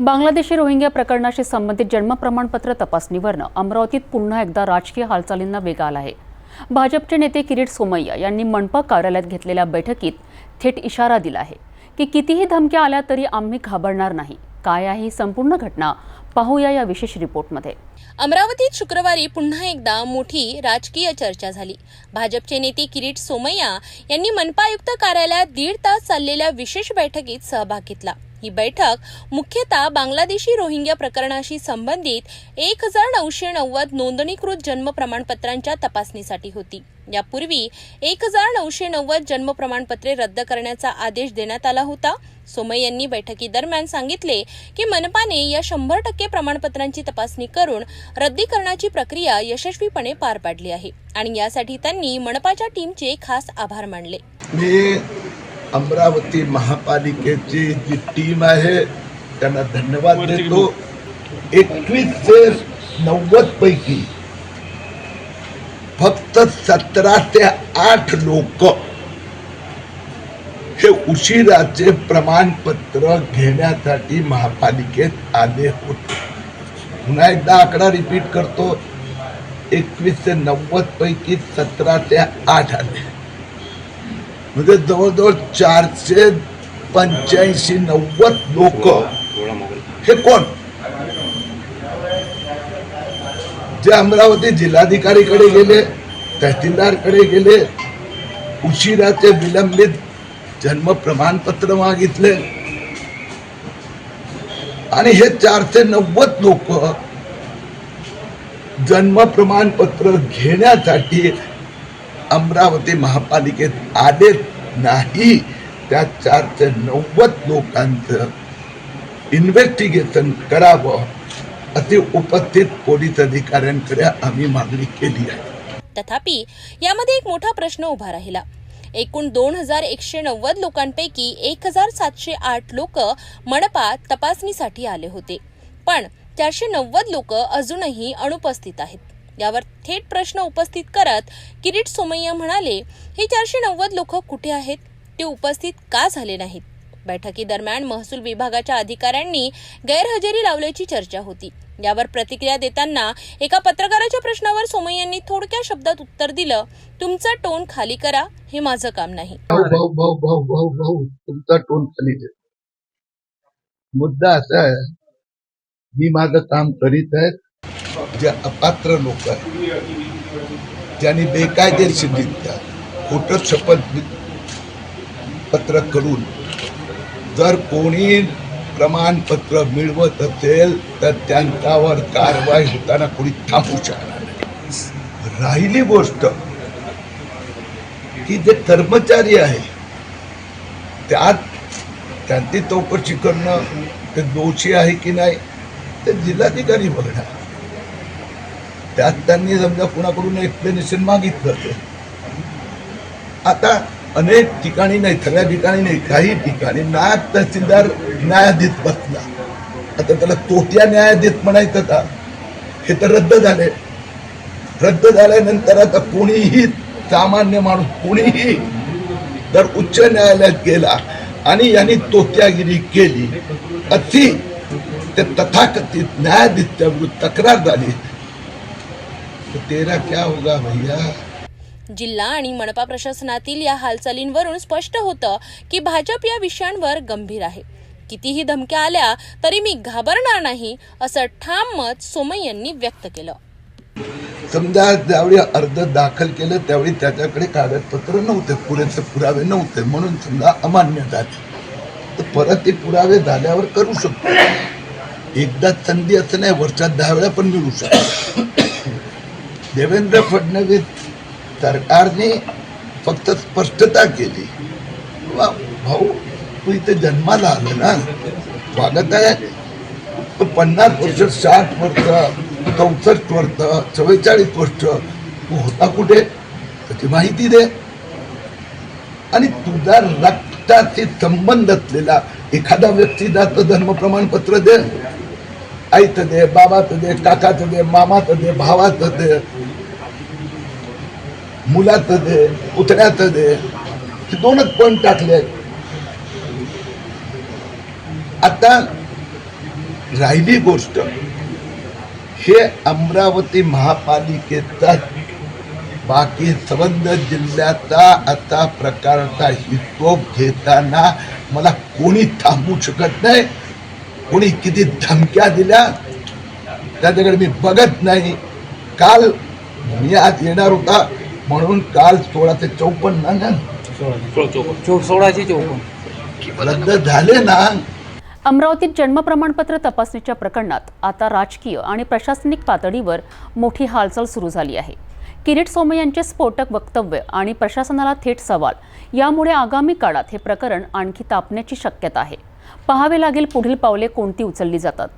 Bangladeshi Rohingya प्रकरणाशी संबंधित जन्म प्रमाणपत्र तपासणीवरनं अमरावतीत पुन्हा एकदा राजकीय हालचालींना वेग आला आहे. भाजपचे नेते किरीट सोमय्या यांनी मनपा कार्यालयात घेतलेल्या बैठकीत थेट इशारा दिला आहे की कितीही धमक्या आल्या तरी आम्ही घाबरणार नाही. काय आहे ही संपूर्ण घटना? पाहूया या विशेष रिपोर्टमध्ये. अमरावतीत शुक्रवारी पुन्हा एकदा मोठी राजकीय चर्चा झाली. भाजपचे नेते किरीट सोमय्या यांनी मनपा आयुक्त कार्यालयात दीड तास चाललेल्या विशेष बैठकीत सहभाग घेतला. ही बैठक मुख्यतः बांगलादेशी रोहिंग्या प्रकरणाशी संबंधित एक हजार नऊशे नव्वद नोंदणीकृत जन्म प्रमाणपत्रांच्या तपासणीसाठी होती. यापूर्वी एक हजार नऊशे नव्वद जन्म प्रमाणपत्रे रद्द करण्याचा आदेश देण्यात आला होता. सोमय यांनी बैठकीदरम्यान सांगितले की मनपाने या शंभर टक्के प्रमाणपत्रांची तपासणी करून रद्दीकरणाची प्रक्रिया यशस्वीपणे पार पाडली आहे आणि यासाठी त्यांनी मनपाच्या टीमचे खास आभार मानले. अमरावती महापालिकेची जी टीम आहे त्यांना धन्यवाद देतो. एकवीस ते नव्वद पैकी फक्त सतरा ते आठ लोक हे उशिराचे प्रमाणपत्र घेण्यासाठी महापालिकेत आले होते. पुन्हा एकदा आकडा रिपीट करतो. एकवीस ते नव्वद पैकी सतरा ते आठ आले. म्हणजे जवळजवळ चारशे पंच्याऐंशी नव्वद लोक. हे कोण? जे अमरावती जिल्हाधिकारीकडे गेले तहसीलदारकडे गेले उशिराचे विलंबित जन्म प्रमाणपत्र मागितले. आणि हे चारशे नव्वद लोक जन्म प्रमाणपत्र घेण्यासाठी अमरावती महापालिकेत आले नाही. त्या चारशे नव्वद लोकांचं इन्व्हेस्टिगेशन करावं असे उपस्थित पोलीस अधिकाऱ्यांकडे आम्ही मागणी केली आहे. तथापि यामध्ये एक मोठा प्रश्न उभा राहिला. एकूण दोन हजार एकशे नव्वद लोकांपैकी एक हजार सातशे आठ लोक मनपा तपासणीसाठी आले होते. पण चारशे नव्वद लोक अजूनही अनुपस्थित आहेत. यावर थेट प्रश्न उपस्थित करत किरीट सोमय्या म्हणाले हे चारशे नव्वद लोक कुठे आहेत? ते उपस्थित का झाले नाहीत? बैठकीदरम्यान महसूल विभागाच्या अधिकाऱ्यांनी गैरहजेरी लावल्याची चर्चा होती. यावर प्रतिक्रिया देताना एका पत्रकाराच्या प्रश्नावर सोमय्यांनी थोडक्या शब्दात उत्तर दिलं तुमचा टोन खाली करा हे माझं काम नाही. तुमचा टोन खाली मुद्दा असा आहे मी माझं काम करीत आहे जे अपात्र लोक आहेत ज्यांनी बेकायदेशीररित्या खोटं शपथ पत्र करून जर कोणी प्रमाणपत्र मिळवत असेल तर त्यांच्यावर कारवाई होताना कोणी थांबू शकणार नाही. राहिली गोष्ट की जे कर्मचारी आहे त्यात त्यांची चौकशी करणं ते दोषी आहे की नाही ते जिल्हाधिकारी बघणार. त्यात त्यांनी समजा कुणाकडून एक्सप्लेनेशन मागितलं आता अनेक ठिकाणी नाही सगळ्या ठिकाणी नाही काही ठिकाणी नायब तहसीलदार न्यायाधीश बसला. आता त्याला तोट्या न्यायाधीश म्हणायचं का? हे तर रद्द झाले. रद्द झाल्यानंतर आता कोणीही सामान्य माणूस कोणीही जर उच्च न्यायालयात गेला आणि यांनी तोत्यागिरी केली अति ते तथाकथित न्यायाधीशच्या विरुद्ध तक्रार झाली तो तेरा क्या होगा भैया? जिल्हा आणि मनपा प्रशासनातील या हालचालींवरून स्पष्ट होतं की भाजप या विषयांवर गंभीर आहे. कितीही धमक्या आल्या तरी मी घाबरणार नाही असं ठाम मत सोमय यांनी व्यक्त केलं. समजा ज्यावेळी अर्ज दाखल केलं त्यावेळी त्याच्याकडे कागदपत्र नव्हते पुरेसे पुरावे नव्हते. म्हणून समजा अमान्य झाले. तर परत ते पुरावे झाल्यावर करू शकतो. एकदा संधी असं नाही वर्षात दहा वेळा पण मिळू शकतो. देवेंद्र फडणवीस सरकारने फक्त स्पष्टता केली. वा भाऊ तू इथे जन्माला आलं ना? स्वागत आहे. पन्नास वर्ष साठ वर्ष चौसष्ट वर्ष चव्वेचाळीस वर्ष तू होता कुठे? त्याची माहिती दे. आणि तुझा रक्ताशी संबंध असलेला एखादा व्यक्ती जातो जन्म प्रमाणपत्र दे. आईचं दे बाबाचं दे काकाचं दे मामाचं दे भावाचं दे मुलाचं दे पुतण्याचं दे हे दोनच पण टाकले आता राहिली गोष्ट. हे अमरावती महापालिकेचा बाकी सबंध जिल्ह्याचा आता प्रकारचा हिशोब घेताना मला कोणी थांबू शकत नाही. कोणी किती धमक्या दिल्या त्याच्याकडे मी बघत नाही. काल मी आज येणार होता. म्हणून काल सोळा ते चौपन्न ना चौ सोळाशे चौपन्न. रद्द झाले ना. अमरावतीत जन्म प्रमाणपत्र तपासणीच्या प्रकरणात आता राजकीय आणि प्रशासनिक पातळीवर मोठी हालचाल सुरू झाली आहे. किरीट सोमय्या यांचे स्फोटक वक्तव्य आणि प्रशासनाला थेट सवाल यामुळे आगामी काळात हे प्रकरण आणखी तापण्याची शक्यता आहे. पाहावे लागेल पुढील पावले कोणती उचलली जातात.